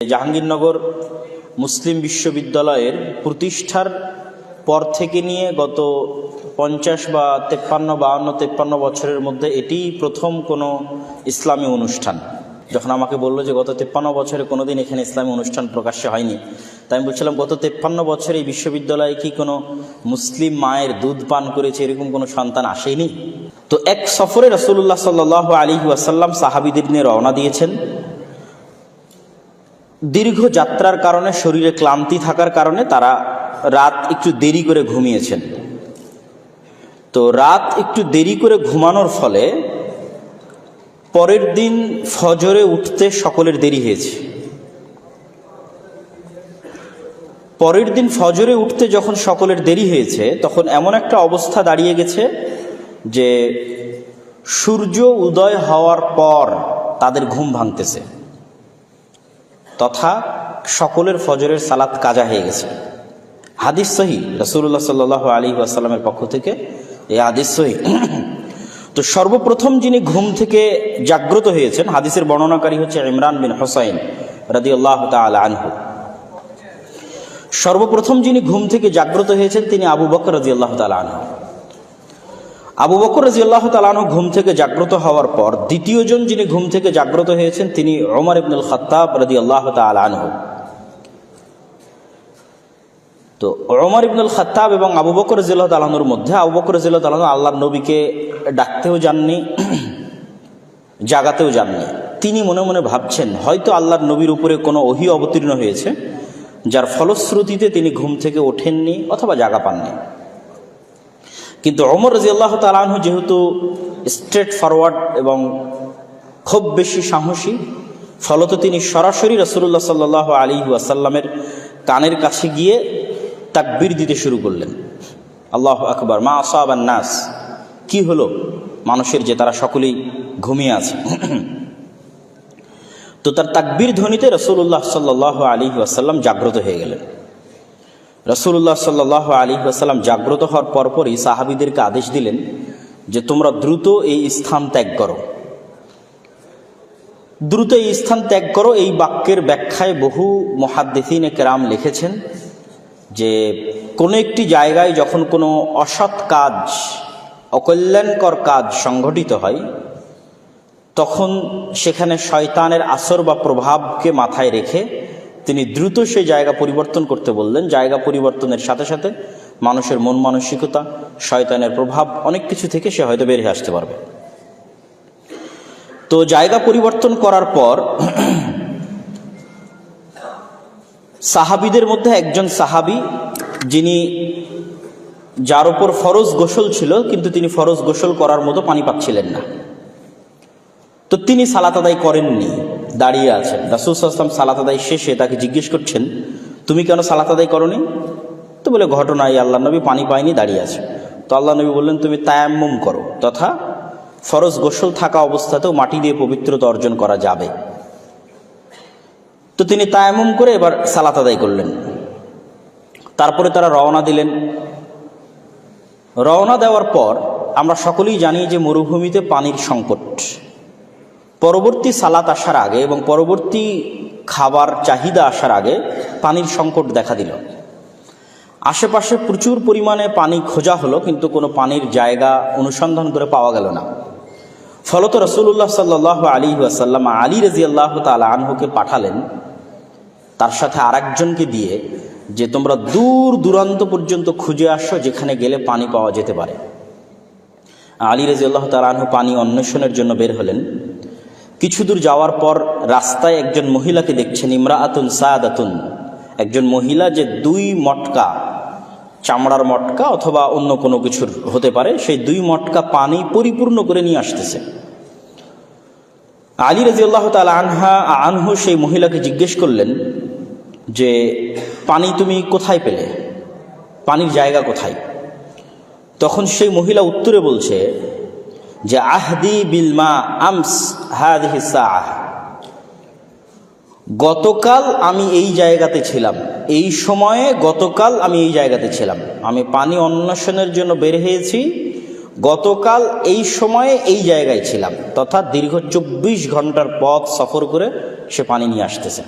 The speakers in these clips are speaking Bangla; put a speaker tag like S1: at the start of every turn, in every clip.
S1: জাহাঙ্গীরনগর মুসলিম বিশ্ববিদ্যালয়ের প্রতিষ্ঠার পর থেকে নিয়ে গত পঞ্চাশ বা তেপ্পান্ন বাহান্ন তেপ্পান্ন বছরের মধ্যে এটিই প্রথম কোনো ইসলামী অনুষ্ঠান। যখন আমাকে বলল যে গত তেপ্পান্ন বছরে কোনোদিন এখানে ইসলামী অনুষ্ঠান প্রকাশ্যে হয়নি, তাই আমি বলছিলাম, গত তেপ্পান্ন বছরে এই বিশ্ববিদ্যালয়ে কি কোনো মুসলিম মায়ের দুধ পান করেছে, এরকম কোনো সন্তান আসেনি? তো এক সফরে রসুল্লাহ সাল্লাহ আলী ওয়াসাল্লাম সাহাবিদের নিয়ে রওনা দিয়েছেন। দীর্ঘ যাত্রার কারণে শরীরে ক্লান্তি থাকার কারণে তারা রাত একটু দেরি করে ঘুমিয়েছেন। তো রাত একটু দেরি করে ঘুমানোর ফলে পরের দিন ফজরে উঠতে সকলের দেরি হয়েছে। পরের দিন ফজরে উঠতে যখন সকলের দেরি হয়েছে, তখন এমন একটা অবস্থা দাঁড়িয়ে গেছে যে সূর্য উদয় হওয়ার পর তাদের ঘুম ভাঙতেছে। তথা সকলের ফজরের সালাত কাজা হয়ে গেছে। হাদিস সহি রসুল্লাহ সাল্লাহ আলী আসাল্লামের পক্ষ থেকে এই হাদিস সহি। তো সর্বপ্রথম যিনি ঘুম থেকে জাগ্রত হয়েছেন, হাদিসের বর্ণনাকারী হচ্ছে ইমরান বিন হোসাইন রাদি আল্লাহ আনহু। সর্বপ্রথম যিনি ঘুম থেকে জাগ্রত হয়েছেন, তিনি আবু বকর রাজি আল্লাহ আনহু। আবু বকর রাজি আল্লাহ তালানো ঘুম থেকে জাগ্রত হওয়ার পর দ্বিতীয়জন যিনি ঘুম থেকে জাগ্রত হয়েছেন তিনি ওমর ইবনুল খত্তাব রাজি আল্লাহ তালানহু তো ওমর ইবনুল খত্তাব এবং আবু বকর রাজিল্লাহ তালানোর মধ্যে আবু বকর রাজিল্লাহ তালানো আল্লাহ নবীকে ডাকতেও যাননি, জাগাতেও যাননি। তিনি মনে মনে ভাবছেন, হয়তো আল্লাহর নবীর উপরে কোনো অহি অবতীর্ণ হয়েছে, যার ফলশ্রুতিতে তিনি ঘুম থেকে ওঠেননি অথবা জাগা পাননি। কিন্তু অমর রাজি আল্লাহ তালাহু যেহেতু স্ট্রেট ফরওয়ার্ড এবং খুব বেশি সাহসী, ফলত তিনি সরাসরি রসুল্লাহ সাল্লাহ আলী আসাল্লামের কানের কাছে গিয়ে তাকবির দিতে শুরু করলেন। আল্লাহ আকবর, মা আসাব নাস কি হলো? মানুষের যে তারা সকলেই ঘুমিয়ে আছে। তো তার তাকবির ধ্বনিতে রসুল্লাহ সাল্লাহ আলী আসাল্লাম জাগ্রত হয়ে গেলেন। রসুল্লাহ সাল্লাহ আলী আসাল্লাম জাগ্রত হওয়ার পরপরই সাহাবিদেরকে আদেশ দিলেন যে তোমরা দ্রুত এই স্থান ত্যাগ করো। দ্রুত এই স্থান ত্যাগ করো, এই বাক্যের ব্যাখ্যায় বহু মহাদ্দেসিনে কেরাম লিখেছেন যে, কোনো একটি জায়গায় যখন কোনো অসৎ কাজ, অকল্যাণকর কাজ সংঘটিত হয়, তখন সেখানে শয়তানের আসর বা প্রভাবকে মাথায় রেখে তিনি দ্রুত সেই জায়গা পরিবর্তন করতে বললেন। জায়গা পরিবর্তনের সাথে সাথে মানুষের মন মানসিকতা, শয়তানের প্রভাব অনেক কিছু থেকে সে হয়তো বেরিয়ে আসতে পারবে। তো জায়গা পরিবর্তন করার পর সাহাবিদের মধ্যে একজন সাহাবি, যিনি যার ওপর ফরজ গোসল ছিল, কিন্তু তিনি ফরজ গোসল করার মতো পানি পাচ্ছিলেন না। তো তিনি সালাত আদায় করেননি, দাঁড়িয়ে আছেন। রাসুল আসলাম সালাত আদায় শেষে তাকে জিজ্ঞেস করছেন, তুমি কেন সালাত আদায় করনি? তো বলে ঘটনা এই আল্লাহ নবী পানি পায়নি, দাঁড়িয়ে আছে। তো আল্লাহ নবী বললেন, তুমি তায়াম্মুম করো, তথা ফরজ গোসল থাকা অবস্থাতেও মাটি দিয়ে পবিত্রতা অর্জন করা যাবে। তো তিনি তায়াম্মুম করে এবার সালাত আদায় করলেন। তারপরে তারা রওনা দিলেন। রওনা দেওয়ার পর আমরা সকলেই জানি যে মরুভূমিতে পানির সংকট। পরবর্তী সালাত আসার আগে এবং পরবর্তী খাবার চাহিদা আসার আগে পানির সংকট দেখা দিল। আশেপাশে প্রচুর পরিমাণে পানি খোঁজা হলো, কিন্তু কোনো পানির জায়গা অনুসন্ধান করে পাওয়া গেল না। ফলত রসুল্লাহ সাল্লাহ আলী আসাল্লাম আলী রাজি আল্লাহ তালা আনহুকে পাঠালেন, তার সাথে আরেকজনকে দিয়ে যে তোমরা দূর দূরান্ত পর্যন্ত খুঁজে আসো যেখানে গেলে পানি পাওয়া যেতে পারে। আলী রাজি আল্লাহ তালাহু পানি অন্বেষণের জন্য বের হলেন। কিছু দূর যাওয়ার পর রাস্তায় একজন মহিলাকে দেখছেন ইমরা আতুন সায়াদ আতুন একজন মহিলা যে দুই মটকা, চামড়ার মটকা অথবা অন্য কোনো কিছুর হতে পারে, সেই দুই মটকা পানি পরিপূর্ণ করে নিয়ে আসতেছে। আলী রাজি আল্লাহ তাল আনহা, আনহু সেই মহিলাকে জিজ্ঞেস করলেন যে, পানি তুমি কোথায় পেলে? পানির জায়গা কোথায়? তখন সেই মহিলা উত্তরে বলছে যে আহদি বিলমা আমস হাদিহি সাহ গতকাল আমি এই জায়গাতে ছিলাম। এই সময়ে গতকাল আমি এই জায়গাতে ছিলাম। আমি পানি অন্বেষণের জন্য বের হয়েছি। গতকাল এই সময়ে এই জায়গায় ছিলাম। তথা দীর্ঘ চব্বিশ ঘণ্টার পথ সফর করে সে পানি নিয়ে আসতেছে।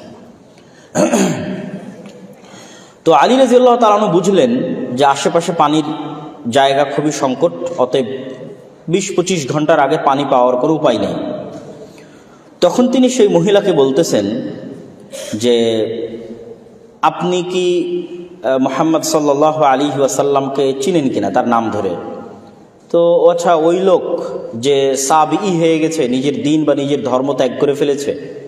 S1: তো আলী রাজিউল্লাহ তালানু বুঝলেন যে আশেপাশে পানির জায়গা খুবই সংকট, অতএব বিশ পঁচিশ ঘণ্টার আগে পানি পাওয়ার কোনো উপায় নেই। তখন তিনি সেই মহিলাকে বলতেছেন যে, আপনি কি মোহাম্মদ সাল্লাহ আলী ওয়াসাল্লামকে চিনেন কিনা তার নাম ধরে? তো আচ্ছা ওই লোক যে সাব ই হয়ে গেছে, নিজের দিন বা নিজের ধর্ম ত্যাগ করে ফেলেছে,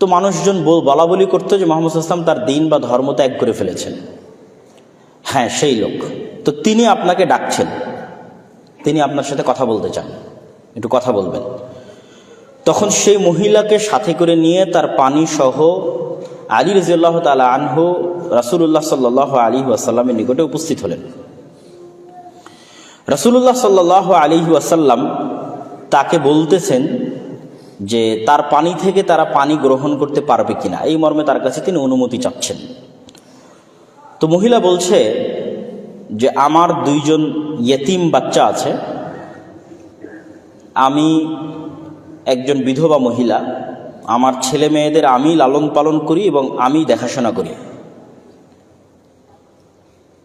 S1: তো মানুষজন বল- বলা করতো যে মোহাম্মদ ইসলাম তার দিন বা ধর্ম ত্যাগ করে ফেলেছেন। হ্যাঁ সেই লোক। তো তিনি আপনাকে ডাকছেন। তিনি আপনার সাথে কথা বলতে চান। একটু কথা বলবেন। তখন সেই মহিলাকে সাথে করে নিয়ে তার পানি সহ আলী রাজিউল্লাহ তালা আনহু রাসুল্লাহ সাল্লাহ আলী ওয়াসাল্লামের নিকটে উপস্থিত হলেন। রাসুল্লাহ সাল্লাহ আলী ওয়াসাল্লাম তাকে বলতেছেন যে, তার পানি থেকে তারা পানি গ্রহণ করতে পারবে কিনা? এই মর্মে তার কাছে তিনি অনুমতি চাচ্ছেন। তো মহিলা বলছে যে আমার দুইজন ইয়েতিম বাচ্চা আছে, আমি একজন বিধবা মহিলা, আমার ছেলে মেয়েদের আমি লালন পালন করি এবং আমি দেখাশোনা করি।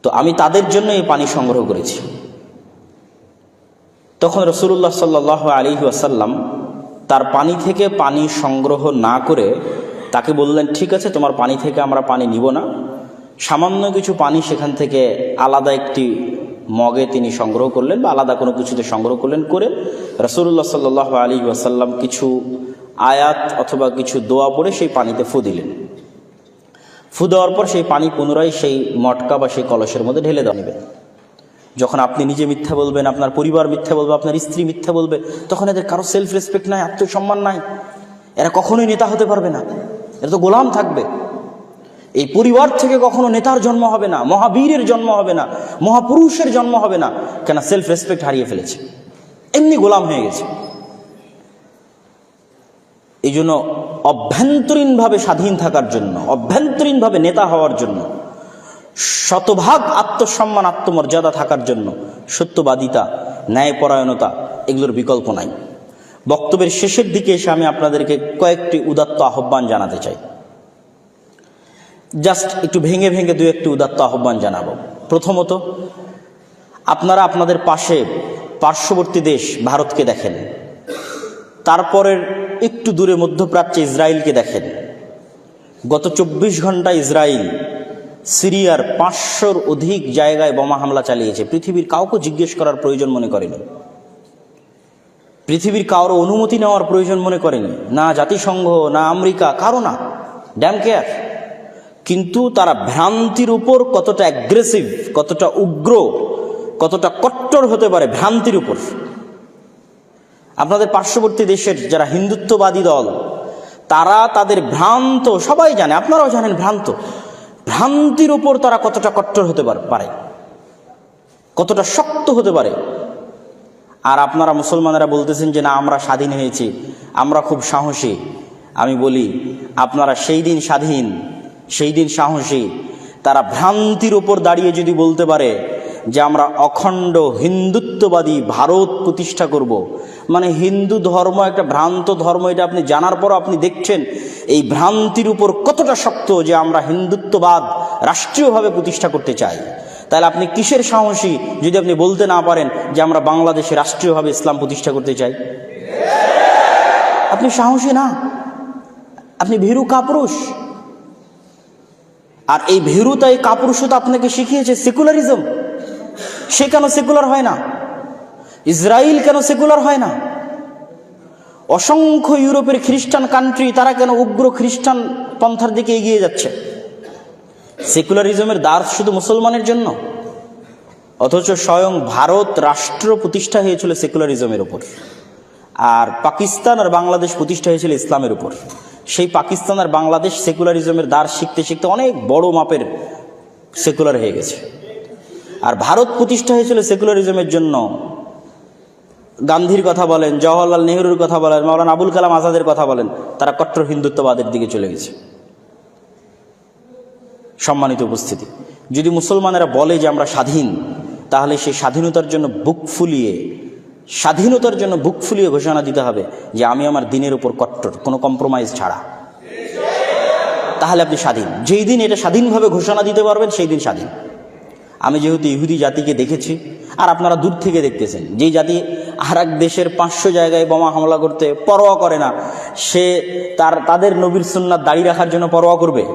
S1: তো আমি তাদের জন্য এই পানি সংগ্রহ করেছি। তখন রসুল্লাহ সাল্লাহ আলী আসাল্লাম তার পানি থেকে পানি সংগ্রহ না করে তাকে বললেন, ঠিক আছে, তোমার পানি থেকে আমরা পানি নিব না। সামান্য কিছু পানি সেখান থেকে আলাদা একটি মগে তিনি সংগ্রহ করলেন বা আলাদা কোনো কিছুতে সংগ্রহ করলেন করে রসুল্লাহ সাল্লাহ আলী ওয়াসাল্লাম কিছু আয়াত অথবা কিছু দোয়া পড়ে সেই পানিতে ফু দিলেন। ফু দেওয়ার পর সেই পানি পুনরায় সেই মটকা বা সেই কলসের মধ্যে ঢেলে দেওয়া যখন আপনি নিজে মিথ্যা বলবেন, আপনার পরিবার মিথ্যা বলবে, আপনার স্ত্রী মিথ্যা বলবে, তখন এদের কারও সেলফ রেসপেক্ট নাই, আত্মসম্মান নাই। এরা কখনোই নেতা হতে পারবে না। এরা তো গোলাম থাকবে। এই পরিবার থেকে কখনো নেতার জন্ম হবে না, মহাবীরের জন্ম হবে না, মহাপুরুষের জন্ম হবে না। কেন? সেলফ রেসপেক্ট হারিয়ে ফেলেছে। এমনি গোলাম হয়ে গেছে। এই জন্য অভ্যন্তরীণভাবে স্বাধীন থাকার জন্য, অভ্যন্তরীণভাবে নেতা হওয়ার জন্য, শতভাগ আত্মসম্মান, আত্মমর্যাদা থাকার জন্য সত্যবাদিতা, ন্যায়পরায়ণতা এগুলোর বিকল্প নাই। বক্তব্যের শেষের দিকে এসে আমি আপনাদেরকে কয়েকটি উদাত্ত আহ্বান জানাতে চাই। জাস্ট একটু ভেঙে ভেঙে দু একটি উদাত্ত আহ্বান জানাব। প্রথমত, আপনারা আপনাদের পাশে পার্শ্ববর্তী দেশ ভারতকে দেখেন। তারপরের একটু দূরে মধ্যপ্রাচ্যে ইসরায়েলকে দেখেন। গত চব্বিশ ঘণ্টা ইসরায়েল সিরিয়ার পাঁচশোর অধিক জায়গায় বোমা হামলা চালিয়েছে। পৃথিবীর কাউকে জিজ্ঞেস করার প্রয়োজন মনে করেনি। পৃথিবীর কারও অনুমতি নেওয়ার প্রয়োজন মনে করেনি। না জাতিসংঘ, না আমেরিকা, কারও না। ড্যাম কেয়ার কিন্তু তারা ভ্রান্তির উপর কতটা অ্যাগ্রেসিভ কতটা উগ্র, কতটা কট্টর হতে পারে ভ্রান্তির উপর। আপনাদের পার্শ্ববর্তী দেশের যারা হিন্দুত্ববাদী দল, তারা তাদের ভ্রান্ত, সবাই জানে, আপনারাও জানেন ভ্রান্ত। ভ্রান্তির উপর তারা কতটা কট্টর হতে পারে, কতটা শক্ত হতে পারে। আর আপনারা মুসলমানেরা বলতেছেন যে, না, আমরা স্বাধীন হয়েছি, আমরা খুব সাহসী। আমি বলি, আপনারা সেই দিন স্বাধীন সেই দিন সাহসী। তারা ভ্রান্তির উপর দাঁড়িয়ে যদি বলতে পারে যে আমরা অখণ্ড হিন্দুত্ববাদী ভারত প্রতিষ্ঠা করব। মানে হিন্দু ধর্ম একটা ভ্রান্ত ধর্ম, এটা আপনি জানার পর আপনি দেখছেন, এই ভ্রান্তির উপর কতটা শক্ত যে আমরা হিন্দুত্ববাদ রাষ্ট্রীয়ভাবে প্রতিষ্ঠা করতে চাই। তাহলে আপনি কিসের সাহসী যদি আপনি বলতে না পারেন যে আমরা বাংলাদেশে রাষ্ট্রীয়ভাবে ইসলাম প্রতিষ্ঠা করতে চাই? আপনি সাহসী না। আপনি ভীরু কাপুরুষ। আর এই ভীরুতা এই কাপুরুষতা আপনাকে শিখিয়েছে সেকুলারিজম। সে কেন সেকুলার হয় না? ইসরায়েল কেন সেকুলার হয় না? অসংখ্য ইউরোপের খ্রিস্টান কান্ট্রি তারা কেন উগ্র খ্রিস্টান পন্থার দিকে এগিয়ে যাচ্ছে? সেকুলারিজমের দ্বার শুধু মুসলমানের জন্য? অথচ স্বয়ং ভারত রাষ্ট্র প্রতিষ্ঠা হয়েছিল সেকুলারিজমের উপর। আর পাকিস্তান আর বাংলাদেশ প্রতিষ্ঠা হয়েছিল ইসলামের উপর। সেই পাকিস্তান আর বাংলাদেশ সেকুলারিজমের দ্বার শিখতে শিখতে অনেক বড় মাপের সেকুলার হয়ে গেছে। আর ভারত প্রতিষ্ঠা হয়েছিল সেকুলারিজমের জন্য। গান্ধীর কথা বলেন জওয়াহরলাল নেহরুর কথা বলেন, মাওলানা আবুল কালাম আজাদের কথা বলেন, তারা কট্টর হিন্দুত্ববাদের দিকে চলে গেছে। সম্মানিত উপস্থিতি, যদি মুসলমানেরা বলে যে আমরা স্বাধীন, তাহলে সেই স্বাধীনতার জন্য বুক ফুলিয়ে স্বাধীনতার জন্য বুক ফুলিয়ে ঘোষণা দিতে হবে যে আমি আমার দিনের উপর কট্টর, কোনো কম্প্রোমাইজ ছাড়া। তাহলে আপনি স্বাধীন। যেই দিন এটা স্বাধীনভাবে ঘোষণা দিতে পারবেন, সেই দিন স্বাধীন। আমি যেহেতু ইহুদি জাতিকে দেখেছি, আর আপনারা দূর থেকে দেখতেছেন, যেই জাতি আর দেশের পাঁচশো জায়গায় বোমা হামলা করতে পরোয়া করে না, সে তার, তাদের নবীর সুন্নাত দাঁড়িয়ে রাখার জন্য পরোয়া করবে?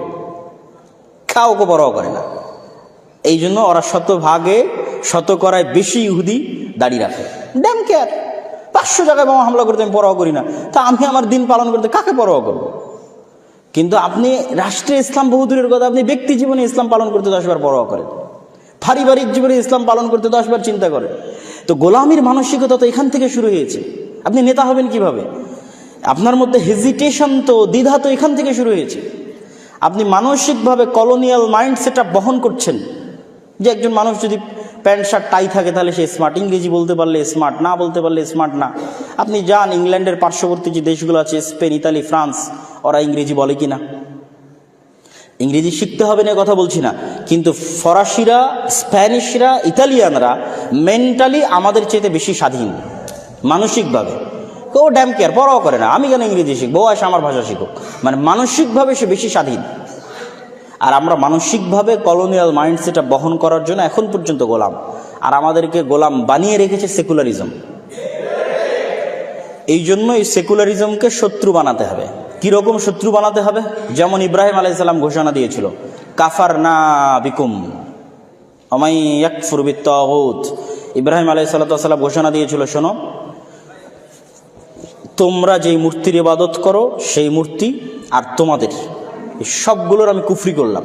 S1: কাউকে পরোয়া করে না। এই জন্য ওরা শতভাগে, শতকরায় বেশি ইহুদি দাঁড়িয়ে রাখে। ড্যাম কেয়ার পাঁচশো জায়গায় বোমা হামলা করতে আমি পরোয়া করি না। তা আমি আমার দিন পালন করতে কাকে পরোয়া করব? কিন্তু আপনি রাষ্ট্রে ইসলাম বহুদূরের কথা, আপনি ব্যক্তি জীবনে ইসলাম পালন করতে দশবার পরোয়া করেন। পারিবারিক জীবনে ইসলাম পালন করতে দশবার চিন্তা করে তো গোলামির মানসিকতা তো এখান থেকে শুরু হয়েছে। আপনি নেতা হবেন কীভাবে? আপনার মধ্যে হেজিটেশন তো, দ্বিধা তো এখান থেকে শুরু হয়েছে। আপনি মানসিকভাবে কলোনিয়াল মাইন্ড সেট বহন করছেন। যে একজন মানুষ যদি প্যান্ট শার্ট টাই থাকে, তাহলে সে স্মার্ট ইংরেজি বলতে পারলে স্মার্ট না বলতে পারলে স্মার্ট না। আপনি যান, ইংল্যান্ডের পার্শ্ববর্তী যে দেশগুলো আছে, স্পেন, ইতালি, ফ্রান্স, ওরা ইংরেজি বলে কি না ইংরেজি শিখতে হবে না, কথা বলছি না। কিন্তু ফরাসিরা, স্প্যানিশরা, ইতালিয়ানরা মেন্টালি আমাদের চেয়ে বেশি স্বাধীন, মানসিকভাবে। কেউ ড্যাম কেয়ার পরাও করে না। আমি কেন ইংরেজি শিখব? আসে আমার ভাষা শিখুক। মানে মানসিকভাবে সে বেশি স্বাধীন। আর আমরা মানসিকভাবে কলোনিয়াল মাইন্ডসেটটা বহন করার জন্য এখন পর্যন্ত গোলাম। আর আমাদেরকে গোলাম বানিয়ে রেখেছে সেকুলারিজম। এই জন্য এই সেকুলারিজমকে শত্রু বানাতে হবে। কীরকম শত্রু বানাতে হবে? যেমন ইব্রাহিম আলাইসাল্লাম ঘোষণা দিয়েছিল, কাফার না বিকুম আমাই একফুর বিত্তাহুত ইব্রাহিম আলাইসাল্লাম ঘোষণা দিয়েছিল, শোনো, তোমরা যেই মূর্তির ইবাদত করো, সেই মূর্তি আর তোমাদের সবগুলোর আমি কুফরি করলাম।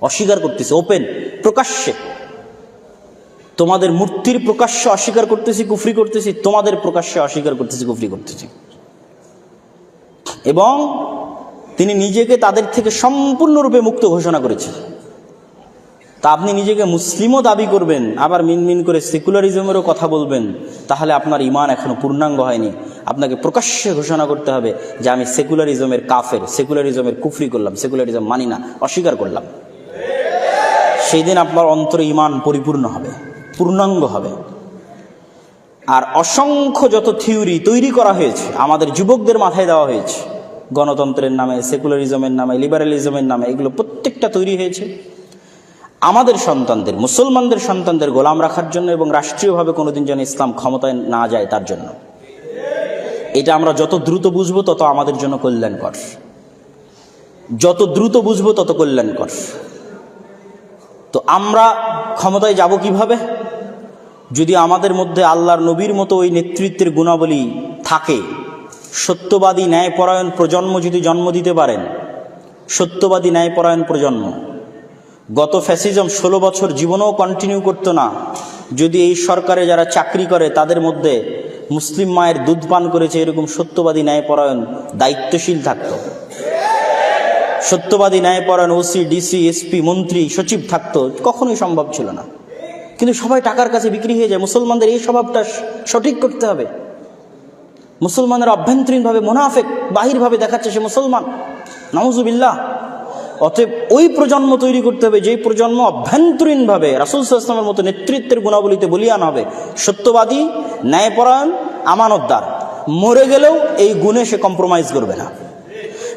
S1: অস্বীকার করতেছি ওপেন প্রকাশ্যে। তোমাদের মূর্তির প্রকাশ্যে অস্বীকার করতেছি, কুফরি করতেছি, তোমাদের প্রকাশ্যে অস্বীকার করতেছি, কুফরি করতেছি। এবং তিনি নিজেকে তাদের থেকে সম্পূর্ণরূপে মুক্ত ঘোষণা করেছেন। তা আপনি নিজেকে মুসলিমও দাবি করবেন, আবার মিনমিন করে সেকুলারিজমেরও কথা বলবেন। তাহলে আপনার ইমান এখনও পূর্ণাঙ্গ হয়নি। আপনাকে প্রকাশ্যে ঘোষণা করতে হবে যে আমি সেকুলারিজমের কাফের, সেকুলারিজমের কুফরি করলাম, সেকুলারিজম মানি না, অস্বীকার করলাম। সেই দিন আপনার অন্তরে ইমান পরিপূর্ণ হবে, পূর্ণাঙ্গ হবে। আর অসংখ্য যত থিওরি তৈরি করা হয়েছে, আমাদের যুবকদের মাথায় দেওয়া হয়েছে, গণতন্ত্রের নামে, সেকুলারিজমের নামে, লিবারালিজমের নামে, এগুলো প্রত্যেকটা তৈরি হয়েছে। আমাদের সন্তানদের, মুসলমানদের সন্তানদের গোলাম রাখার জন্য এবং রাষ্ট্রীয়ভাবে কোনোদিন যেন ইসলাম ক্ষমতায় না যায় তার জন্য। এটা আমরা যত দ্রুত বুঝব তত আমাদের জন্য কল্যাণকর। যত দ্রুত বুঝব তত কল্যাণকর। তো আমরা ক্ষমতায় যাব কীভাবে? যদি আমাদের মধ্যে আল্লাহর নবীর মতো ওই নেতৃত্বের গুণাবলী থাকে, সত্যবাদী ন্যায়পরায়ণ প্রজন্ম যদি জন্ম দিতে পারেন, সত্যবাদী ন্যায়পরায়ণ প্রজন্ম গত ফ্যাসিজম ষোলো বছর জীবনেও কন্টিনিউ করতো না। যদি এই সরকারে যারা চাকরি করে, তাদের মধ্যে মুসলিম মায়ের দুধ পান করেছে এরকম সত্যবাদী ন্যায়পরায়ণ দায়িত্বশীল থাকতো। সত্যবাদী ন্যায়পরায়ণ ওসি ডিসি এসপি মন্ত্রী, সচিব থাকতো, কখনোই সম্ভব ছিল না। কিন্তু সবাই টাকার কাছে বিক্রি হয়ে যায়। মুসলমানদের এই স্বভাবটা সঠিক করতে হবে। মুসলমানের অভ্যন্তরীণভাবে মোনাফেক, বাহিরভাবে দেখাচ্ছে সে মুসলমান। নওয়াজুবিল্লাহ অতএব ওই প্রজন্ম তৈরি করতে হবে, যেই প্রজন্ম অভ্যন্তরীণভাবে রাসুল ইসলামের মতো নেতৃত্বের গুণাবলীতে বলিয়ান হবে, সত্যবাদী, ন্যায়পরায়ণ, আমানতদার। মরে গেলেও এই গুণে সে কম্প্রোমাইজ করবে না।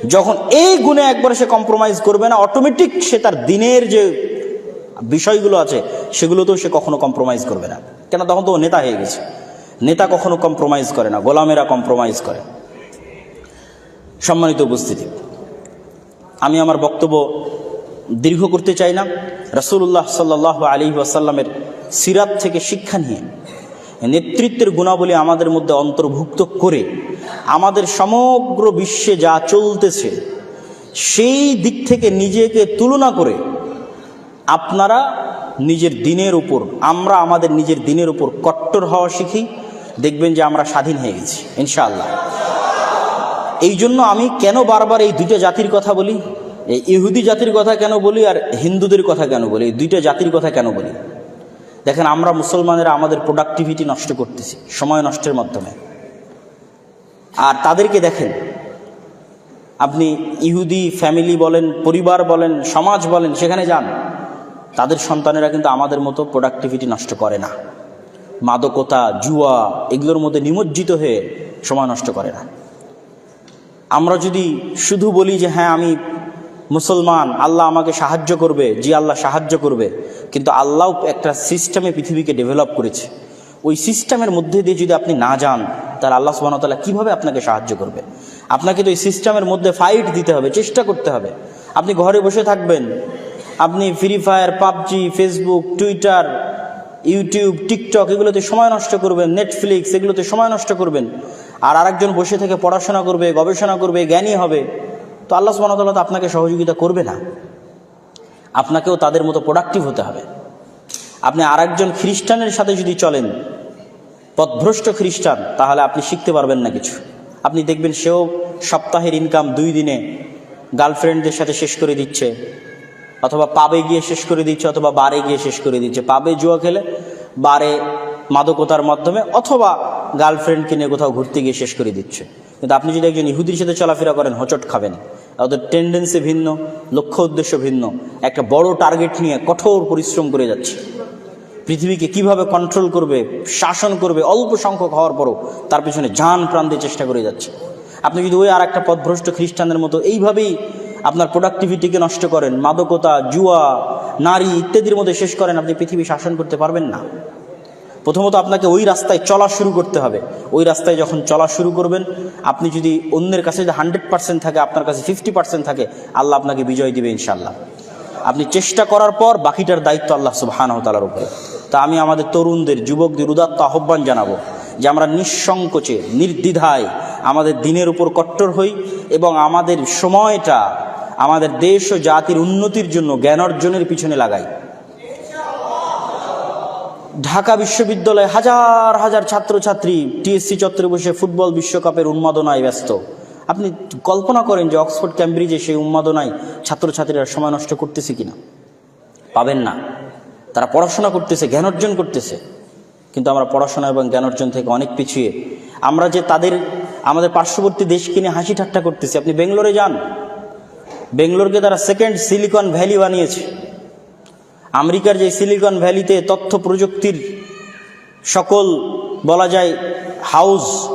S1: যখন এই গুণে একবার সে কম্প্রোমাইজ করবে না অটোমেটিক সে তার দিনের যে বিষয়গুলো আছে, সেগুলোতেও সে কখনো কম্প্রোমাইজ করবে না। কেন? তখন তো নেতা হয়ে গেছে। নেতা কখনো কম্প্রোমাইজ করে না, গোলামেরা কম্প্রোমাইজ করে। সম্মানিত উপস্থিতি। আমি আমার বক্তব্য দীর্ঘ করতে চাই না। রসুল্লাহ সাল্লাহ আলী আসাল্লামের সিরাত থেকে শিক্ষা নিয়ে, নেতৃত্বের গুণাবলী আমাদের মধ্যে অন্তর্ভুক্ত করে, আমাদের সমগ্র বিশ্বে যা চলতেছে, সেই দিক থেকে নিজেকে তুলনা করে, আপনারা নিজের দিনের উপর, আমরা আমাদের নিজের দিনের উপর কট্টর হওয়া শিখি। দেখবেন যে আমরা স্বাধীন হয়ে গেছি, ইনশাআল্লাহ। এই জন্য আমি কেন বারবার এই দুইটা জাতির কথা বলি? এই ইহুদি জাতির কথা কেন বলি আর হিন্দুদের কথা কেন বলি? এই দুইটা জাতির কথা কেন বলি? দেখেন, আমরা মুসলমানেরা আমাদের প্রোডাক্টিভিটি নষ্ট করতেছি, সময় নষ্টের মাধ্যমে। আর তাদেরকে দেখেন, আপনি ইহুদি ফ্যামিলি বলেন, পরিবার বলেন, সমাজ বলেন, সেখানে যান। তাদের সন্তানেরা কিন্তু আমাদের মতো প্রোডাক্টিভিটি নষ্ট করে না। মাদকতা, জুয়া, এগুলোর মধ্যে নিমজ্জিত হয়ে সময় নষ্ট করে না। আমরা যদি শুধু বলি যে হ্যাঁ আমি মুসলমান, আল্লাহ আমাকে সাহায্য করবে, জি, আল্লাহ সাহায্য করবে। কিন্তু আল্লাহ একটা সিস্টেমে পৃথিবীকে ডেভেলপ করেছে। ওই সিস্টেমের মধ্যে দিয়ে যদি আপনি না যান, তাহলে আল্লাহ সুবাহতাল্লাহ কীভাবে আপনাকে সাহায্য করবে? আপনাকে তো ওই সিস্টেমের মধ্যে ফাইট দিতে হবে, চেষ্টা করতে হবে। আপনি ঘরে বসে থাকবেন, আপনি Free Fire PUBG Facebook Twitter YouTube TikTok এগুলোতে সময় নষ্ট করবেন নেটফ্লিক্স এগুলোতে সময় নষ্ট করবেন। আর আরেকজন বসে থেকে পড়াশোনা করবে, গবেষণা করবে, জ্ঞানী হবে, তো আল্লাহ সুবাহতাল্লাহ তো আপনাকে সহযোগিতা করবে না। আপনাকেও তাদের মতো প্রোডাক্টিভ হতে হবে। আপনি আরেকজন খ্রিস্টানের সাথে যদি চলেন, পথভ্রষ্ট খ্রিস্টান, তাহলে আপনি শিখতে পারবেন না কিছু। আপনি দেখবেন সেও সপ্তাহের ইনকাম দুই দিনে গার্লফ্রেন্ডদের সাথে শেষ করে দিচ্ছে, অথবা পাবে গিয়ে শেষ করে দিচ্ছে, অথবা বারে গিয়ে শেষ করে দিচ্ছে। পাবে জুয়া খেলে বারে মাদকতার মাধ্যমে, অথবা গার্লফ্রেন্ডকে নিয়ে কোথাও ঘুরতে গিয়ে শেষ করে দিচ্ছে। কিন্তু আপনি যদি একজন ইহুদির সাথে চলাফেরা করেন, হচট খাবেন। ওদের টেন্ডেন্সি ভিন্ন, লক্ষ্য উদ্দেশ্য ভিন্ন। একটা বড় টার্গেট নিয়ে কঠোর পরিশ্রম করে যাচ্ছে। পৃথিবীকে কীভাবে কন্ট্রোল করবে, শাসন করবে, অল্প সংখ্যক হওয়ার পরও তার পিছনে যান প্রাণ দিয়ে চেষ্টা করে যাচ্ছে। আপনি যদি ওই আর একটা পথভ্রষ্ট খ্রিস্টানদের মতো এইভাবেই আপনার প্রোডাক্টিভিটিকে নষ্ট করেন, মাদকতা, জুয়া, নারী ইত্যাদির মধ্যে শেষ করেন, আপনি পৃথিবী শাসন করতে পারবেন না। প্রথমত আপনাকে ওই রাস্তায় চলা শুরু করতে হবে। ওই রাস্তায় যখন চলা শুরু করবেন, আপনি যদি অন্যের কাছে যদি হান্ড্রেড পার্সেন্ট থাকে, আপনার কাছে ফিফটি পার্সেন্ট থাকে, আল্লাহ আপনাকে বিজয় দিবে ইনশাল্লাহ আপনি চেষ্টা করার পর বাকিটার দায়িত্ব আল্লাহ সুবাহানহ তালার উপরে। তা আমি আমাদের তরুণদের, যুবকদের উদাত্ত আহ্বান জানাব যে আমরা নিঃসংকোচে, নির্দ্বিধায় আমাদের দিনের উপর কট্টর হই এবং আমাদের সময়টা আমাদের দেশ ও জাতির উন্নতির জন্য জ্ঞান অর্জনের পিছনে লাগাই। ঢাকা বিশ্ববিদ্যালয়ে হাজার হাজার ছাত্রছাত্রী টিএসসি চত্বরে বসে ফুটবল বিশ্বকাপের উন্মাদনায় ব্যস্ত। আপনি কল্পনা করেন যে অক্সফোর্ড, ক্যামব্রিজে সেই উন্মাদনায় ছাত্রছাত্রীরা সময় নষ্ট করতেছে কিনা? পাবেন না। তারা পড়াশোনা করতেছে, জ্ঞান অর্জন করতেছে। কিন্তু আমরা পড়াশোনা এবং জ্ঞান অর্জন থেকে অনেক পিছিয়ে। আমরা যে তাদের, আমাদের পার্শ্ববর্তী দেশ কিনে হাসি ঠাট্টা করতেছি। আপনি বেঙ্গলোরে যান। বেঙ্গলোরকে তারা সেকেন্ড সিলিকন ভ্যালি বানিয়েছে। আমেরিকার যে সিলিকন ভ্যালিতে তথ্য প্রযুক্তির সকল, বলা যায়, হাউস,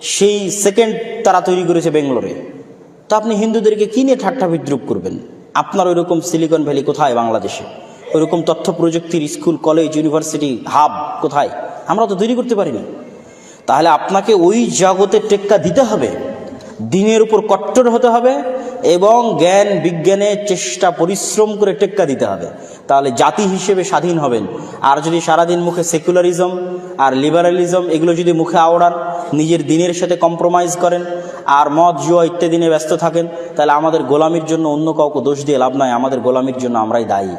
S1: সেই সেকেন্ড তারা তৈরি করেছে বেঙ্গলোরে। তো আপনি হিন্দুদেরকে কি নিয়ে ঠাট্টা বিদ্রুপ করবেন? আপনার ওইরকম সিলিকন ভ্যালি কোথায় বাংলাদেশে? ওইরকম তথ্য প্রযুক্তির স্কুল, কলেজ, ইউনিভার্সিটি, হাব কোথায়? আমরা তো তৈরি করতে পারিনি। তাহলে আপনাকে ওই জগতে টেক্কা দিতে হবে। দিনের উপর কট্টর হতে হবে এবং জ্ঞান, বিজ্ঞানে চেষ্টা, পরিশ্রম করে টেক্কা দিতে হবে। তাহলে জাতি হিসেবে স্বাধীন হবেন। আর যদি সারাদিন মুখে সেকুলারিজম আর লিবারালিজম এগুলো যদি মুখে আওড়ান, নিজের দিনের সাথে কম্প্রোমাইজ করেন, আর মদ, জুয়া ইত্যাদি ব্যস্ত থাকেন, তাহলে আমাদের গোলামির জন্য অন্য কাউকে দোষ দিয়ে লাভ নয় আমাদের গোলামির জন্য আমরাই দায়ী।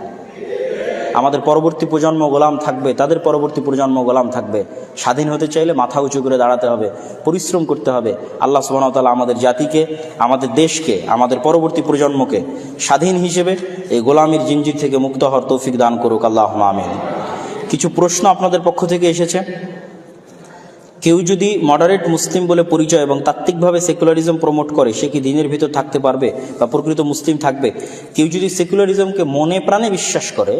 S1: আমাদের পরবর্তী প্রজন্ম গোলাম থাকবে, তাদের পরবর্তী প্রজন্ম গোলাম থাকবে। স্বাধীন হতে চাইলে মাথা উঁচু করে দাঁড়াতে হবে, পরিশ্রম করতে হবে। আল্লাহ সুবাহতালা আমাদের জাতিকে, আমাদের দেশকে, আমাদের পরবর্তী প্রজন্মকে স্বাধীন হিসেবে এই গোলামির জিঞ্জির থেকে মুক্ত হওয়ার তৌফিক দান করুক আল্লাহ আমিন। কিছু প্রশ্ন আপনাদের পক্ষ থেকে এসেছে? কেউ যদি মডারেট মুসলিম বলে পরিচয় এবং তাত্ত্বিকভাবে সেকুলারিজম প্রমোট করে, সে কি দিনের ভিতর থাকতে পারবে বা প্রকৃত মুসলিম থাকবে? কেউ যদি সেকুলারিজমকে মনে প্রাণে বিশ্বাস করে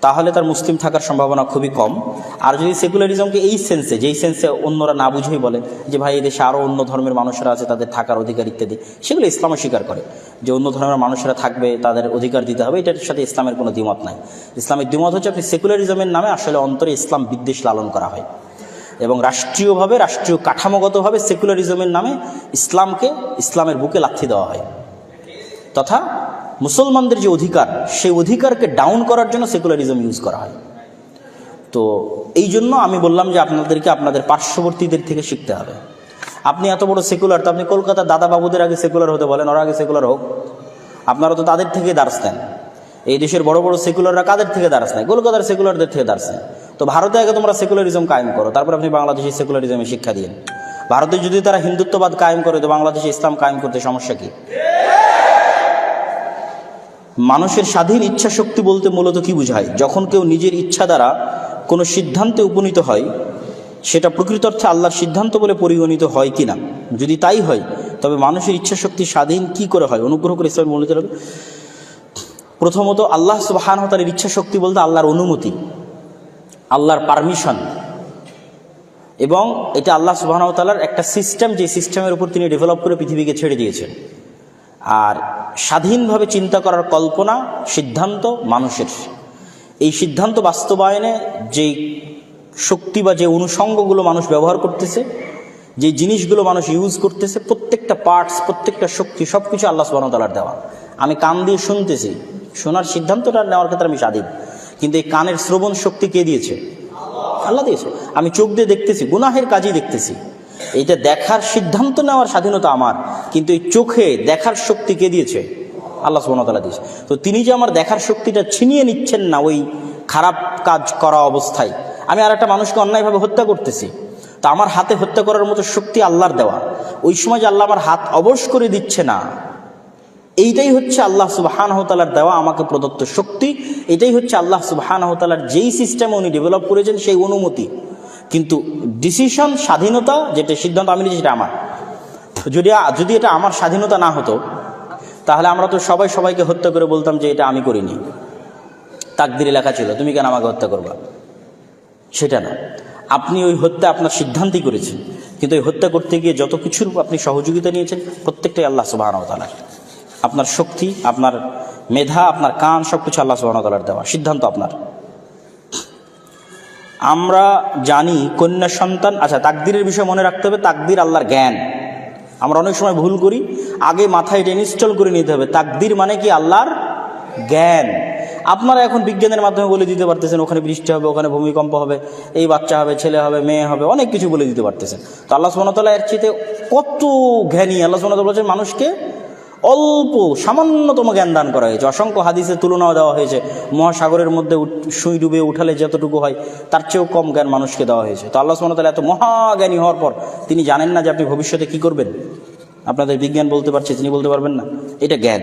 S1: তাহলে তার মুসলিম থাকার সম্ভাবনা খুবই কম। আর যদি সেকুলারিজমকে এই সেন্সে যেই সেন্সে অন্যরা না বুঝেই বলে যে ভাই এই দেশে আরও অন্য ধর্মের মানুষরা আছে, তাদের থাকার অধিকার ইত্যাদি, সেগুলো ইসলামও স্বীকার করে। যে অন্য ধর্মের মানুষরা থাকবে, তাদের অধিকার দিতে হবে, এটার সাথে ইসলামের কোনো দ্বিমত নাই। ইসলামের দ্বিমত হচ্ছে আপনি সেকুলারিজমের নামে আসলে অন্তরে ইসলাম বিদ্বেষ লালন করা হয়। এবং রাষ্ট্রীয়ভাবে, রাষ্ট্রীয় কাঠামোগতভাবে সেকুলারিজমের নামে ইসলামকে, ইসলামের বুকে লাথি দেওয়া হয়। তথা মুসলমানদের যে অধিকার, সেই অধিকারকে ডাউন করার জন্য সেকুলারিজম ইউজ করা হয়। তো এই জন্য আমি বললাম যে আপনাদেরকে আপনাদের পার্শ্ববর্তীদের থেকে শিখতে হবে। আপনি এত বড় সেকুলার তো আপনি কলকাতার দাদা বাবুদের আগে সেকুলার হতে বলেন, ওরা আগে সেকুলার হোক। আপনারা তো তাদের থেকে দার্স নেন এই দেশের বড় বড় সেকুলাররা কাদের থেকে দার্স নেয়? কলকাতার সেকুলারদের থেকে দার্স নেয়। তো ভারতে আগে তোমরা সেকুলারিজম কায়েম করো, তারপর আপনি বাংলাদেশে সেকুলারিজমে শিক্ষা দিন। ভারতে যদি তারা হিন্দুত্ববাদ কায়েম করে, তো বাংলাদেশে ইসলাম কায়েম করতে সমস্যা কী? মানুষের স্বাধীন ইচ্ছা শক্তি বলতে মূলত কি বোঝায়? যখন কেউ নিজের ইচ্ছা দ্বারা কোনো সিদ্ধান্তে উপনীত হয়, সেটা প্রকৃত অর্থে আল্লাহর সিদ্ধান্ত বলে পরিগণিত হয় কি না যদি তাই হয়, তবে মানুষের ইচ্ছা শক্তি স্বাধীন কি করে হয়? অনুগ্রহ করে ইসলাম হবে প্রথমত, আল্লাহ সুবাহানতালের ইচ্ছা শক্তি বলতে আল্লাহর অনুমতি, আল্লাহর পারমিশন। এবং এটা আল্লাহ সুবাহতালার একটা সিস্টেম, যে সিস্টেমের উপর তিনি ডেভেলপ করে পৃথিবীকে ছেড়ে দিয়েছেন। আর স্বাধীনভাবে চিন্তা করার কল্পনা সিদ্ধান্ত মানুষের। এই সিদ্ধান্ত বাস্তবায়নে যে শক্তি বা যে অনুষঙ্গগুলো মানুষ ব্যবহার করতেছে, যে জিনিসগুলো মানুষ ইউজ করতেছে, প্রত্যেকটা পার্টস প্রত্যেকটা শক্তি সব কিছু আল্লাহ সুবাহতালার দেওয়া। আমি কান দিয়ে শুনতেছি, শোনার সিদ্ধান্তটা নেওয়ার ক্ষেত্রে আমি স্বাধীন। কিন্তু এই কানের শ্রবণ শক্তি কে দিয়েছে? আল্লাহ দিয়েছে। আমি চোখ দিয়ে দেখতেছি, গুনাহের কাজই দেখতেছি। এইটা দেখার সিদ্ধান্ত নেওয়ার স্বাধীনতা আমার, কিন্তু এই চোখে দেখার শক্তি কে দিয়েছে? আল্লাহ সুবনতলা দিয়েছে। তো তিনি যে আমার দেখার শক্তিটা ছিনিয়ে নিচ্ছেন না ওই খারাপ কাজ করা অবস্থায়, আমি আর একটা মানুষকে অন্যায়ভাবে হত্যা করতেছি, তো আমার হাতে হত্যা করার মতো শক্তি আল্লাহর দেওয়া, ওই সময় যে আল্লাহ আমার হাত অবশ করে দিচ্ছে না, এইটাই হচ্ছে আল্লাহ সুবাহানহতালার দেওয়া আমাকে প্রদত্ত শক্তি, এটাই হচ্ছে আল্লাহ সুবাহানহতালার যেই সিস্টেম উনি ডেভেলপ করেছেন সেই অনুমতি। কিন্তু ডিসিশন স্বাধীনতা যেটা সিদ্ধান্ত আমি নিয়েছি সেটা আমার। যদি যদি এটা আমার স্বাধীনতা না হতো, তাহলে আমরা তো সবাই সবাইকে হত্যা করে বলতাম যে এটা আমি করিনি। তাকদিরে লেখা ছিল, তুমি কেন আমাকে হত্যা করবা? সেটা না। আপনি ওই হত্যা আপনার সিদ্ধান্তই করেছেন। কিন্তু ওই হত্যা করতে গিয়ে যত কিছুর আপনি সহযোগিতা নিয়েছেন, প্রত্যেকটাই আল্লাহ সুবাহতালার আপনার শক্তি, আপনার মেধা, আপনার কান সব কিছু আল্লাহ সুবাহতালার দেওয়া। সিদ্ধান্ত আপনার। আমরা জানি কন্যা সন্তান আচ্ছা তাকদিরের বিষয়ে মনে রাখতে হবে, তাকদির আল্লাহর জ্ঞান। আমরা অনেক সময় ভুল করি, আগে মাথায় এটা ইনস্টল করে নিতে হবে। তাকদির মানে কি? আল্লাহর জ্ঞান। আপনারা এখন বিজ্ঞানের মাধ্যমে বলে দিতে পারতেছেন, ওখানে বৃষ্টি হবে, ওখানে ভূমিকম্প হবে, এই বাচ্চা হবে, ছেলে হবে, মেয়ে হবে, অনেক কিছু বলে দিতে পারতেছেন। তো আল্লাহ সুমনতলা এর চেয়ে কত জ্ঞানী, আল্লাহ সুমনতলা বলেছেন, মানুষকে অল্প, সামান্যতম জ্ঞান দান করা হয়েছে। অসংখ্য হাদিসের তুলনাও দেওয়া হয়েছে। মহাসাগরের মধ্যে সুই ডুবে উঠালে যতটুকু হয়, তার চেয়েও কম জ্ঞান মানুষকে দেওয়া হয়েছে। তো আল্লাহ সুমনতলা এত মহাজ্ঞানী হওয়ার পর তিনি জানেন না যে আপনি ভবিষ্যতে কি করবেন। আপনাদের বিজ্ঞান বলতে পারছে, তিনি বলতে পারবেন না। এটা জ্ঞান।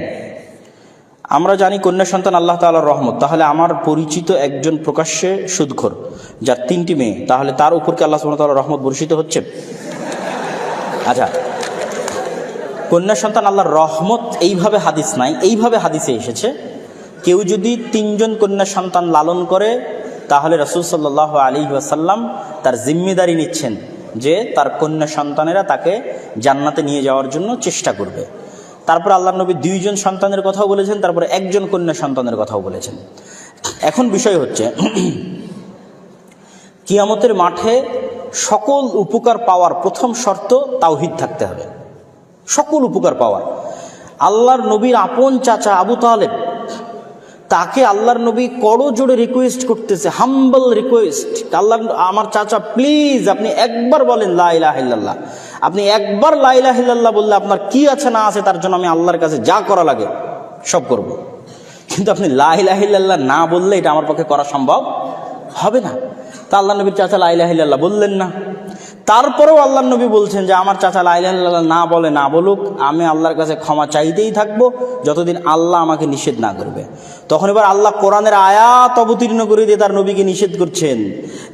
S1: আমরা জানি কন্যা সন্তান আল্লাহ তাআলার রহমত। তাহলে আমার পরিচিত একজন প্রকাশ্যে সুদখোর, যার তিনটি মেয়ে, তাহলে তার উপর কি আল্লাহ ওয়া তাআলার রহমত বর্ষিত হচ্ছে? আচ্ছা কন্যা সন্তান আল্লাহর রহমত এইভাবে হাদিস নাই, এইভাবে হাদিসে এসেছে, কেউ যদি তিনজন কন্যা সন্তান লালন করে, তাহলে রসুল সাল্লাহ আলী ওয়াসাল্লাম তার জিম্মেদারি নিচ্ছেন যে তার কন্যা সন্তানেরা তাকে জান্নাতে নিয়ে যাওয়ার জন্য চেষ্টা করবে। তারপর আল্লাহ নবী দুইজন সন্তানের কথাও বলেছেন, তারপরে একজন কন্যা সন্তানের কথাও বলেছেন। এখন বিষয় হচ্ছে, কিয়ামতের মাঠে সকল উপকার পাওয়ার প্রথম শর্ত তাওহিদ থাকতে হবে। সকল উপকার পাওয়ার। আল্লাহর নবীর আপন চাচা আবু তালেব, তাকে আল্লাহর নবী করো জোরে রিকোয়েস্ট করতেছে হাম্বল রিকোয়েস্ট আল্লাহ আমার চাচা প্লিজ আপনি একবার বলেন লাইলাহিল্লাহ আপনি একবার লাইলাহিল্লাহ বললে আপনার কি আছে না আছে, তার জন্য আমি আল্লাহর কাছে যা করা লাগে, সব করব। কিন্তু আপনি লাইলাহিল্লাহ না বললে এটা আমার পক্ষে করা সম্ভব হবে না। তা আল্লাহ নবীর চাচা লাইলাহিল্লাহ বললেন না। তারপরেও আল্লাহ নবী বলছেন যে, আমার চাচা লাইলাহিল্লাহ না বলে না বলুক, আমি আল্লাহর কাছে ক্ষমা চাইতেই থাকব যতদিন আল্লাহ আমাকে নিষেধ না করবে। তখন এবার আল্লাহ কোরআনের আয়াত অবতীর্ণ করে দিয়ে তার নবীকে নিষেধ করছেন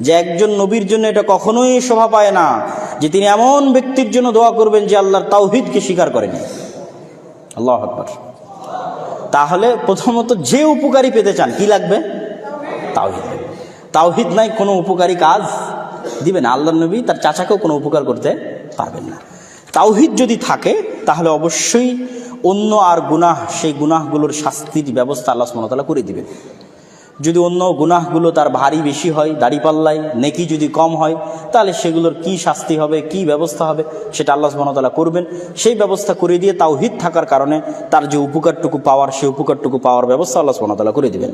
S1: যে, একজন নবীর জন্য এটা কখনোই শোভা পায় না, যে তিনি এমন ব্যক্তির জন্য দোয়া করবেন যে আল্লাহর তাওহিদকে স্বীকার করেনি। আল্লাহ আকবর। তাহলে প্রথমত যে উপকারী পেতে চান, কি লাগবে? তাওহিদ তাওহিদ নাই, কোনো উপকারী কাজ দিবেন। আল্লাহ নবী তার চাচাকেও কোনো উপকার করতে পারবেন না। তাওহিদ যদি থাকে, তাহলে অবশ্যই অন্য আর গুনাহ, সেই গুনাহগুলোর শাস্তির ব্যবস্থা আল্লাহ সুমতলা করে দিবেন। যদি অন্য গুনাহগুলো তার ভারী বেশি হয় দাড়িপাল্লায় নেকি যদি কম হয়, তাহলে সেগুলোর কি শাস্তি হবে, কি ব্যবস্থা হবে, সেটা আল্লাহ সুবহানাহু করবেন। সেই ব্যবস্থা করে দিয়ে তাওহিদ থাকার কারণে তার যে উপকারটুকু পাওয়ার, সেই উপকারটুকু পাওয়ার ব্যবস্থা আল্লাহ সুবহানাহু করে দিবেন।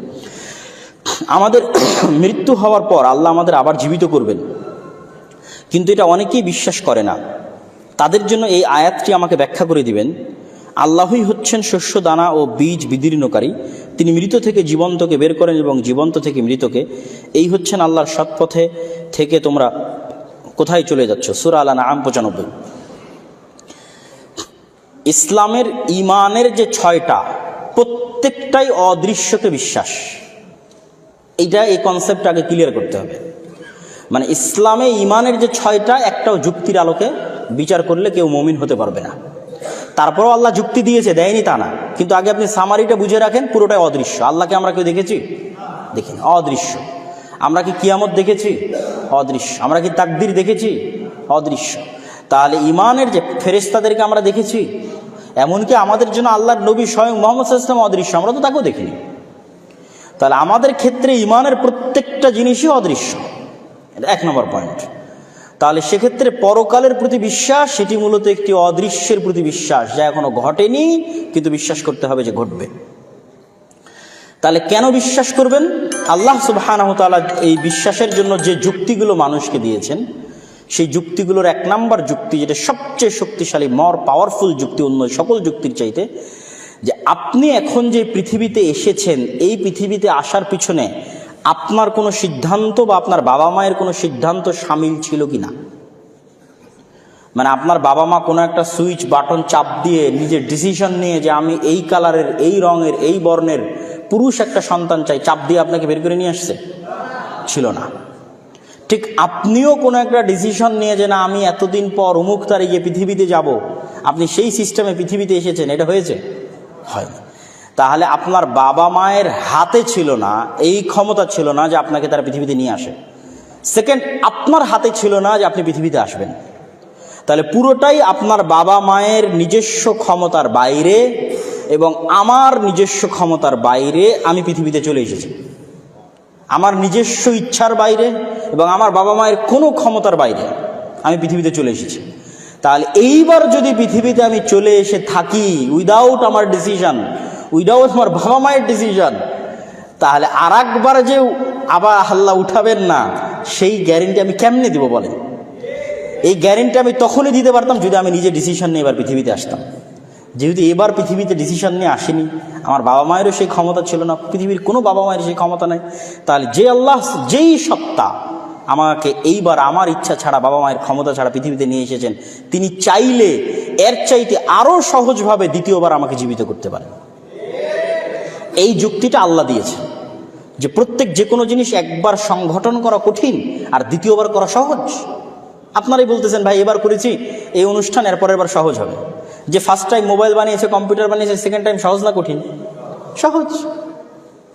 S1: আমাদের মৃত্যু হওয়ার পর আল্লাহ আমাদের আবার জীবিত করবেন। কিন্তু এটা অনেকেই বিশ্বাস করে না। তাদের জন্য এই আয়াতটি আমাকে ব্যাখ্যা করে দিবেন, আল্লাহই হচ্ছেন শস্য, দানা ও বীজ বিদীর্ণকারী। তিনি মৃত থেকে জীবন্তকে বের করেন এবং জীবন্ত থেকে মৃতকে এই হচ্ছেন আল্লাহর সৎপথে থেকে তোমরা কোথায় চলে যাচ্ছ? সুরা আলা নাম পঁচানব্বই। ইসলামের ইমানের যে ছয়টা, প্রত্যেকটাই অদৃশ্যকে বিশ্বাস। এইটা এই কনসেপ্ট আগে ক্লিয়ার করতে হবে। মানে ইসলামে ইমানের যে ছয়টা, একটাও যুক্তির আলোকে বিচার করলে কেউ মমিন হতে পারবে না। তারপরেও আল্লাহ যুক্তি দিয়েছে, দেয়নি তা না। কিন্তু আগে আপনি সামারিটা বুঝে রাখেন, পুরোটাই অদৃশ্য। আল্লাহকে আমরা কেউ দেখেছি? দেখিনি। অদৃশ্য। আমরা কি কিয়ামত দেখেছি? অদৃশ্য। আমরা কি তাকদির দেখেছি? অদৃশ্য। তাহলে ইমানের যে ফেরেস্তাদেরকে আমরা দেখেছি, এমনকি আমাদের জন্য আল্লাহর নবী স্বয়ং মোহাম্মদ ইসলাম অদৃশ্য, আমরা তো তাকেও দেখিনি। তাহলে আমাদের ক্ষেত্রে ইমানের প্রত্যেকটা জিনিসই অদৃশ্য। এটা এক নম্বর পয়েন্ট তাহলে সেক্ষেত্রে পরকালের প্রতি বিশ্বাস, সেটি মূলত একটি অদৃশ্যের প্রতি বিশ্বাস, যা এখনও ঘটেনি, কিন্তু বিশ্বাস করতে হবে যে ঘটবে। তাহলে কেন বিশ্বাস করবেন? আল্লাহ সুবহানাহু তাআলা এই বিশ্বাসের জন্য যে যুক্তিগুলো মানুষকে দিয়েছেন, সেই যুক্তিগুলোর এক নাম্বার যুক্তি, যেটা সবচেয়ে শক্তিশালী মর পাওয়ারফুল যুক্তি, অন্য সকল যুক্তির চাইতে, যে আপনি এখন যে পৃথিবীতে এসেছেন, এই পৃথিবীতে আসার পিছনে আপনার কোনো সিদ্ধান্ত বা আপনার বাবা মায়ের কোনো সিদ্ধান্ত সামিল ছিল কি না? মানে আপনার বাবা মা কোনো একটা সুইচ বাটন চাপ দিয়ে নিজের ডিসিশন নিয়ে যে আমি এই কালারের, এই রঙের, এই বর্ণের পুরুষ একটা সন্তান চাই, চাপ দিয়ে আপনাকে বের করে নিয়ে আসছে? ছিল না। ঠিক আপনিও কোনো একটা ডিসিশন নিয়ে যে না, আমি এতদিন পর অমুক তারিখে পৃথিবীতে যাব, আপনি সেই সিস্টেমে পৃথিবীতে এসেছেন, এটা হয়েছে? হয়নি তাহলে আপনার বাবা মায়ের হাতে ছিল না, এই ক্ষমতা ছিল না যে আপনাকে তারা পৃথিবীতে নিয়ে আসে। সেকেন্ড আপনার হাতে ছিল না যে আপনি পৃথিবীতে আসবেন। তাহলে পুরোটাই আপনার বাবা মায়ের নিজস্ব ক্ষমতার বাইরে এবং আমার নিজস্ব ক্ষমতার বাইরে আমি পৃথিবীতে চলে এসেছি। আমার নিজস্ব ইচ্ছার বাইরে এবং আমার বাবা মায়ের কোনো ক্ষমতার বাইরে আমি পৃথিবীতে চলে এসেছি। তাহলে এইবার যদি পৃথিবীতে আমি চলে এসে থাকি উইদাউট আমার ডিসিশন উইদাউট আমার বাবা মায়ের ডিসিশন তাহলে আর একবার যে আবার হাল্লা উঠাবেন না, সেই গ্যারেন্টি আমি কেমনে দিব বলেন? এই গ্যারেন্টি আমি তখনই দিতে পারতাম যদি আমি নিজে ডিসিশন নিয়ে এবার পৃথিবীতে আসতাম। যেহেতু এবার পৃথিবীতে ডিসিশন নিয়ে আসেনি, আমার বাবা মায়েরও সেই ক্ষমতা ছিল না, পৃথিবীর কোনো বাবা মায়ের সেই ক্ষমতা নাই। তাহলে যে আল্লাহ যেই সত্তা আমাকে এইবার আমার ইচ্ছা ছাড়া, বাবা মায়ের ক্ষমতা ছাড়া পৃথিবীতে নিয়ে এসেছেন, তিনি চাইলে এর চাইতে আরও সহজভাবে দ্বিতীয়বার আমাকে জীবিত করতে পারেন। এই যুক্তিটা আল্লাহ দিয়েছে। যে প্রত্যেক যে কোনো জিনিস একবার সংগঠন করা কঠিন আর দ্বিতীয়বার করা সহজ। আপনারাই বলতেছেন, ভাই, এবার করেছি, এই অনুষ্ঠান এর পরের বার সহজ হবে। যে ফার্স্ট টাইম মোবাইল বানিয়েছে কম্পিউটার বানিয়েছে সেকেন্ড টাইম সহজ না কঠিন? সহজ।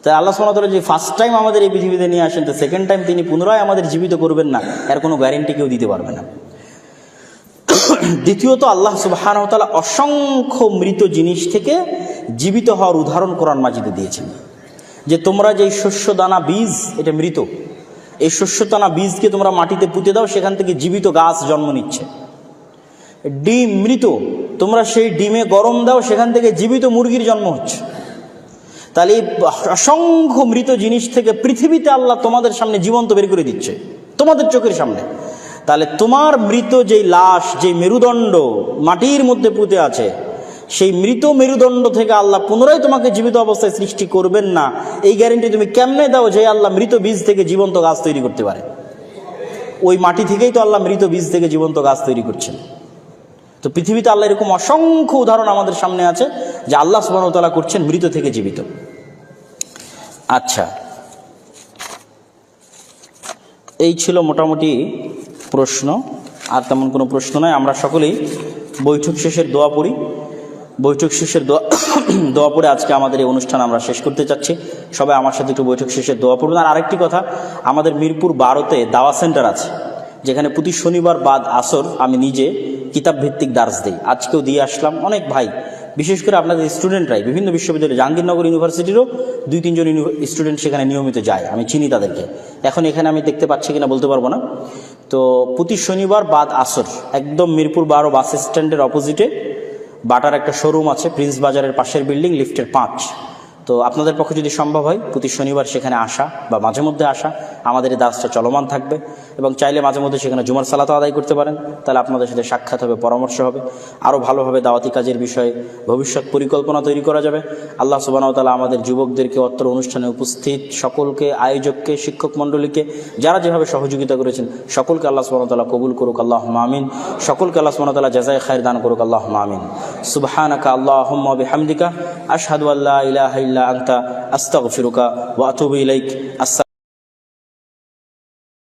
S1: তাই আল্লাহ সোনাতলা যে ফার্স্ট টাইম আমাদের এই পৃথিবীতে নিয়ে আসেন, তো সেকেন্ড টাইম তিনি পুনরায় আমাদের জীবিত করবেন না, এর কোনো গ্যারেন্টি কেউ দিতে পারবে না। দ্বিতীয়ত আল্লাহ সুবাহানতালা অসংখ্য মৃত জিনিস থেকে জীবিত হওয়ার উদাহরণ কোরআন মাজিদে দিয়েছেন। যে তোমরা যে শস্য দানা বীজ, এটা মৃত। এই শস্য দানা বীজকে তোমরা মাটিতে পুঁতে দাও, সেখান থেকে জীবিত গাছ জন্ম নিচ্ছে। ডিম মৃত, তোমরা সেই ডিমে গরম দাও, সেখান থেকে জীবিত মুরগির জন্ম হচ্ছে। তাহলে অসংখ্য মৃত জিনিস থেকে পৃথিবীতে আল্লাহ তোমাদের সামনে জীবন্ত বের করে দিচ্ছে, তোমাদের চোখের সামনে। তাহলে তোমার মৃত যেই লাশ যে মেরুদণ্ড মাটির মধ্যে পুঁতে আছে, সেই মৃত মেরুদণ্ড থেকে আল্লাহ পুনরায় তোমাকে জীবিত অবস্থায় সৃষ্টি করবেন না। এই গ্যারেন্টি তুমি কেমনে দাও যে আল্লাহ মৃত বীজ থেকে জীবন্ত গাছ তৈরি করতে পারে? ওই মাটি থেকেই তো আল্লাহ মৃত বীজ থেকে জীবন্ত গাছ তৈরি করছেন। তো পৃথিবীতে আল্লাহ এরকম অসংখ্য উদাহরণ আমাদের সামনে আছে যে আল্লাহ সুবাহতালা করছেন মৃত থেকে জীবিত। আচ্ছা এই ছিল মোটামুটি প্রশ্ন, আর তেমন কোনো প্রশ্ন নয় আমরা সকলেই বৈঠক শেষের দোয়া পড়ি। বৈঠক শেষের দোয়া দোয়া পড়ে আজকে আমাদের এই অনুষ্ঠান আমরা শেষ করতে চাচ্ছি। সবাই আমার সাথে একটু বৈঠক শেষের দোয়া পড়ুন আর আরেকটি কথা, আমাদের মিরপুর বারোতে দাওয়া সেন্টার আছে, যেখানে প্রতি শনিবার বাদ আসর আমি নিজে কিতাব ভিত্তিক দার্স দিই। আজকেও দিয়ে আসলাম। অনেক ভাই বিশেষ করে আপনাদের স্টুডেন্টরাই, বিভিন্ন বিশ্ববিদ্যালয়, জাহাঙ্গীরনগর ইউনিভার্সিটিরও দুই, তিনজন স্টুডেন্ট সেখানে নিয়মিত যায়, আমি চিনি তাদেরকে। এখন এখানে আমি দেখতে পাচ্ছি কিনা বলতে পারব না। তো প্রতি শনিবার বাদ আসর, একদম মিরপুর বারো বাস স্ট্যান্ডের অপোজিটে, বাটার একটা শোরুম আছে, প্রিন্স বাজারের পাশের বিল্ডিং, লিফটের পাঁচ। তো আপনাদের পক্ষে যদি সম্ভব হয়, প্রতি শনিবার সেখানে আসা বা মাঝে মধ্যে আসা, আমাদের এই দাসটা চলমান থাকবে এবং চাইলে মাঝে মধ্যে সেখানে জুমার সালাতও আদায় করতে পারেন। তাহলে আপনাদের সাথে সাক্ষাৎ হবে, পরামর্শ হবে। আরও ভালোভাবে দাওয়াতি কাজের বিষয়ে ভবিষ্যৎ পরিকল্পনা তৈরি করা যাবে। আল্লাহ সুবাহতালা আমাদের যুবকদেরকে অত্র অনুষ্ঠানে উপস্থিত সকলকে, আয়োজককে, শিক্ষক মণ্ডলীকে, যারা যেভাবে সহযোগিতা করেছেন, সকলকে আল্লাহ সুবাহতালা কবুল করুক আল্লাহ মামিন সকলকে আল্লাহ সুবাহতালা জাজায় খায়ের দান করুক আল্লাহ মামিন সুবহানাকা আল্লাহ বিহামদিকা, আশহাদু আল্লাহ ইলাহা إلا أنت أستغفرك وأتوب إليك.